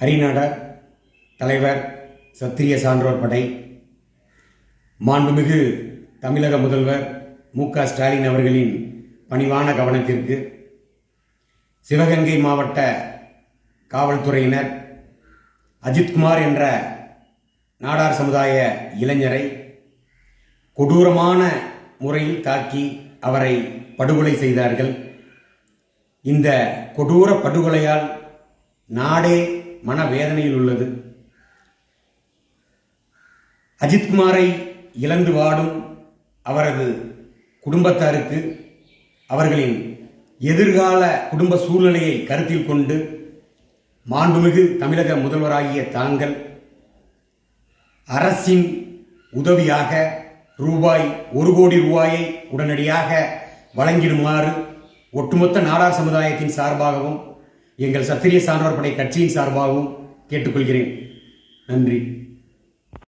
ஹரிநாடர் தலைவர் சத்திரிய சான்றோர் படை. மாண்புமிகு தமிழக முதல்வர் மு க ஸ்டாலின் அவர்களின் பணிவான கவனத்திற்கு சிவகங்கை மாவட்ட காவல்துறையினர் அஜித்குமார் என்ற நாடார் சமுதாய இளைஞரை கொடூரமான முறையில் தாக்கி அவரை படுகொலை செய்தார்கள். இந்த கொடூர படுகொலையால் நாடே மனவேதனையில் உள்ளது. அஜித்குமாரை இழந்து வாடும் அவரது குடும்பத்தாருக்கு அவர்களின் எதிர்கால குடும்ப சூழ்நிலையை கருத்தில் கொண்டு மாண்புமிகு தமிழக முதல்வராகிய தாங்கள் அரசின் உதவியாக ரூபாய் ஒரு கோடி ரூபாயை உடனடியாக வழங்கிடுமாறு ஒட்டுமொத்த நாடார் சமுதாயத்தின் சார்பாகவும் எங்கள் சத்திரிய சான்றோர் படை கட்சியின் சார்பாகவும் கேட்டுக்கொள்கிறேன். நன்றி.